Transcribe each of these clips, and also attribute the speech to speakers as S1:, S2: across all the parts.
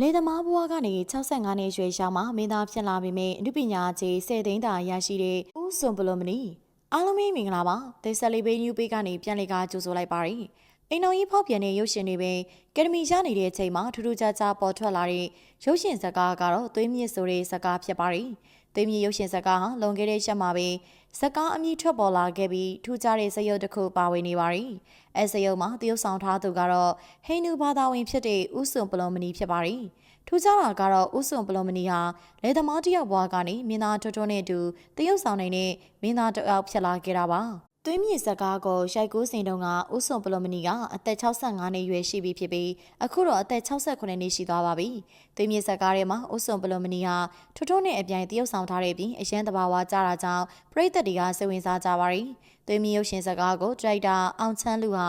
S1: လေသမားဘဝကနေ65နှစ်ရွယ်ရှာမှမင်းသားဖြစ်လာပေမဲ့အနုပညာခြေ10သိန်းသာရရှိတဲ့ဦးစွန်ပလိုမနီအားလုံးပဲမင်္ဂလာပါဒေဆယ်လီဘေးနျူးပေးကနေပြန်လေကကြိုဆိုလိုက်ပါရစေ အိမ်တော်ကြီးဖောက်ပြန်တဲ့ရုပ်ရှင်တွေပဲကယ်ဒမီရနေတဲ့အချိန်မှာထူးထူးခြားခြားပေါ်ထွက်လာတဲ့ရုပ်ရှင်ဇာတ်ကားကတော့သွေးမြင့်ဆိုတဲ့ဇာတ်ကားဖြစ်ပါတယ်သွေးမြင့်ရုပ်ရှင်ဇာတ်ကားဟာလွန်ခဲ့တဲ့ရက်မှာပဲဇာတ်ကားအမည်ထွက်ပေါ်လာခဲ့ပြီးထူးခြားတဲ့ဇာတ်ရုပ်တစ်ခုပါဝင်နေပါတယ်အဲဇာတ်ရုပ်မှာတရုတ်ဆောင်ထားသူကတော့ဟိန္ဒူဘာသာဝင်ဖြစ်တဲ့ဦးစွန်ပလိုမနီဖြစ်ပါတယ်ထူးခြားတာကတော့ဦးစွန်ပလိုမနီဟာလေသမားတယောက်ဘွားကနေမင်းသားထွန်းထွန်းနဲ့အတူတရုတ်ဆောင်နေတဲ့မင်းသားတစ်ယောက်ဖြစ်လာခဲ့တာပါ သွေးမြေဇက်ကားကိုရိုက်ကူးစင်တုန်းကဦးစွန်ပလိုမနီကအသက်65နှစ်ရွယ်ရှိပြီဖြစ်ပြီးအခုတော့အသက်68နှစ်ရှိသွားပါပြီ။သွေးမြေဇက်ကားထဲမှာဦးစွန်ပလိုမနီဟာထွန်းထွန်းနဲ့အပြိုင်တရုတ်ဆောင်ထားတဲ့ပြီးအရန်တဘာဝကြတာကြောင့်ပရိသတ်တွေကစိတ်ဝင်စားကြပါရီ။ သွေးမြေရုပ်ရှင်ဇက်ကားကိုဒရိုက်တာအောင်ချမ်းလူဟာ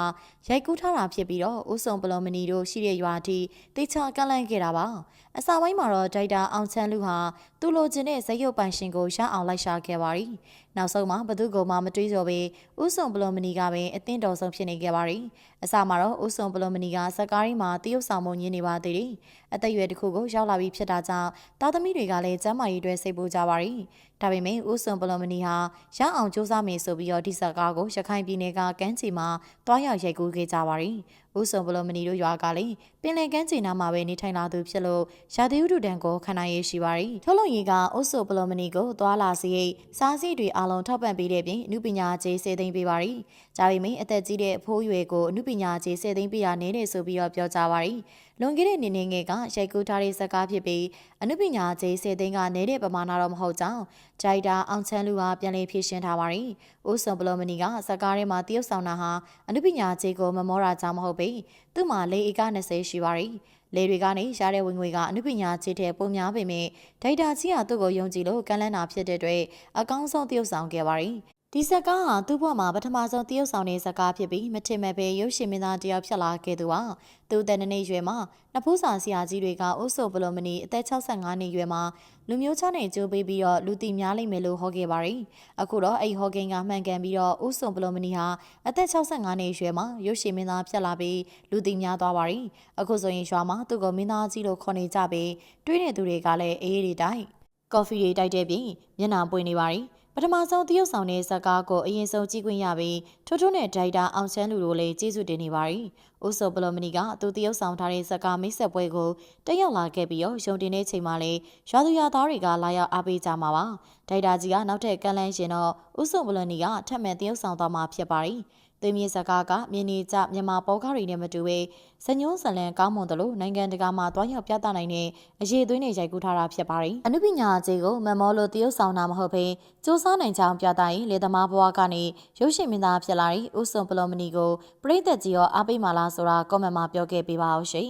S1: ရိုက်ကူးထားတာဖြစ်ပြီးတော့ဦးစွန်ပလိုမနီတို့ရှိတဲ့ရွာထိတေချာကန့်လန့်ခဲ့တာပါ။အစာပိုင်းမှာတော့ဒရိုက်တာအောင်ချမ်းလူဟာသူ့လိုချင်တဲ့ဇက်ရုပ်ပိုင်ရှင်ကိုရအောင်လိုက်ရှာခဲ့ပါရီ။နောက်ဆုံးမှာဘသူ့ကိုမှမတွေးကြော်ပဲဦးစွန်ပလိုမနီကပဲအသင်းတော်ဆုံးဖြစ်နေခဲ့ပါရီ။အစမှာတော့ဦးစွန်ပလိုမနီကဇက်ကားရင်းမှာတရုတ်ဆောင်မုံညင်းနေပါသေးတယ်။အသက်အရွယ်တစ်ခုကိုရောက်လာပြီးဖြစ်တာကြောင့်တာသမီတွေကလည်းကျမ်းမာရေးတွေစိတ်ပူကြပါရီ။ဒါပေမဲ့ဦးစွန်ပလိုမနီဟာရအောင်စူးစမ်းမယ်ဆိုပြီးတော့ဒီဇက်ကားကိုရခိုင်ပြည်နယ်ကကမ်းခြေမှာတွားရောက်ရိုက်ကူးခဲ့ကြပါရီ။ ဦးစွန်ပလိုမနီတို့ရွာကလည်းပင်လယ်ကမ်းခြေနားမှာပဲနေထိုင်လာသူဖြစ်လို့ရာသီဥတုတန်ကိုခံနိုင်ရရှိပါရီ။ထုတ်လုံရီကဦးစွန်ပလိုမနီကိုတွာလာစီရိတ်စားစီတွေအလုံးထောက်ပံ့ပေးတဲ့ပြင်အမှုပညာခြေစေသိမ့်ပေးပါရီ။ကြာပေမဲ့အသက်ကြီးတဲ့အဖိုးရွယ်ကိုအမှုပညာခြေစေသိမ့်ပေးရနေတယ်ဆိုပြီးတော့ပြောကြပါရီ။လွန်ခဲ့တဲ့နေနေငယ်ကရိုက်ကူးထားတဲ့ဇက်ကားဖြစ်ပြီးအမှုပညာခြေစေသိမ့်ကနေတဲ့ပမာဏတော့မဟုတ်ကြောင်းဂျိုက်တာအောင်ချမ်းလူဟာပြန်လည်ဖြည့်ရှင်းထားပါရီ။ဦးစွန်ပလိုမနီကဇက်ကားထဲမှာတရုတ်ဆောင်တာဟာအမှုပညာခြေကိုမမောတာကြောင့်မဟုတ်ပေ။သူ့မှာလေဧက20ရှိပါရီ။လေတွေကနေရတဲ့ဝင်ငွေကအနုပညာခြေတဲ့ပုံများပေမဲ့ဒိုက်တာကြီးကသူ့ကိုယုံကြည်လို့ကန့်လန့်တာဖြစ်တဲ့အတွက်အကောင်းဆုံးတရုပ်ဆောင်ခဲ့ပါရီ ဒီဇက်ကားဟာသူ့ဘဝမှာပထမဆုံးတရုပ်ဆောင်တဲ့ဇက်ကားဖြစ်ပြီးမထင်မဲ့ပဲရုပ်ရှင်မင်းသားတယောက်ဖြစ်လာခဲ့သူဟာသူတဲ့နှစ်ရွယ်မှာနဖူးစာဆရာကြီးတွေကအိုးဆိုဘလိုမနီအသက်65နှစ်ရွယ်မှာလူမျိုးချနဲ့ကြိုးပေးပြီးတော့လူတီများလိမ့်မယ်လို့ဟောခဲ့ပါရီအခုတော့အဲ့ဟောကိန်းကမှန်ကန်ပြီးတော့အိုးဆိုဘလိုမနီဟာအသက်65နှစ်ရွယ်မှာရုပ်ရှင်မင်းသားဖြစ်လာပြီးလူတီများသွားပါရီအခုဆိုရင်ရွာမှာသူ့ကိုမင်းသားကြီးလို့ခေါ်နေကြပြီးတွေးနေသူတွေကလည်းအေးအေးတွေတိုက်ကော်ဖီတွေတိုက်တဲ့ပြင်မျက်နှာပွင့်နေပါရီ ပထမဆုံးတရုတ်ဆောင်တဲ့ဇက်ကားကိုအရင်ဆုံးကြည့်ခွင့်ရပြီးထိုးထိုးနဲ့ဒိုက်တာအောင်ချမ်းလူတို့လည်းကျေးဇူးတင်နေပါရီ။အိုဆိုဘလိုမနီကသူတရုတ်ဆောင်ထားတဲ့ဇက်ကားမိတ်ဆက်ပွဲကိုတက်ရောက်လာခဲ့ပြီးတော့ရုံတင်တဲ့ချိန်မှာလည်းရွာသူရွာသားတွေကလာရောက်အားပေးကြမှာပါ။ဒိုက်တာကြီးကနောက်ထပ်ကန့်လန့်ရှင်တော့အိုဆိုဘလိုနီကထပ်မံတရုတ်ဆောင်သွားမှာဖြစ်ပါရီ။ သွေးမြေဇကားကမြင်းနေကြမြန်မာပေါ်ကားတွေနဲ့မတူဘဲဇညုံးဇလန်ကောင်းမွန်တယ်လို့နိုင်ငံတကာမှာတွားရောက်ပြသနိုင်တဲ့အရေးသွေးနဲ့ရိုက်ကူးထားတာဖြစ်ပါတယ်။အနုပညာအကြီးကိုမမောလို့တရုတ်ဆောင်တာမဟုတ်ဘဲစူးစမ်းနိုင်ကြောင်းပြသရင်လေသမားဘဝကနေရုပ်ရှင်မင်းသားဖြစ်လာတဲ့ဦးစွန်ပလောမနီကိုပရိသတ်ကြီးရောအားပေးမှလားဆိုတာကွန်မန့်မှာပြောခဲ့ပေးပါအောင်ရှင်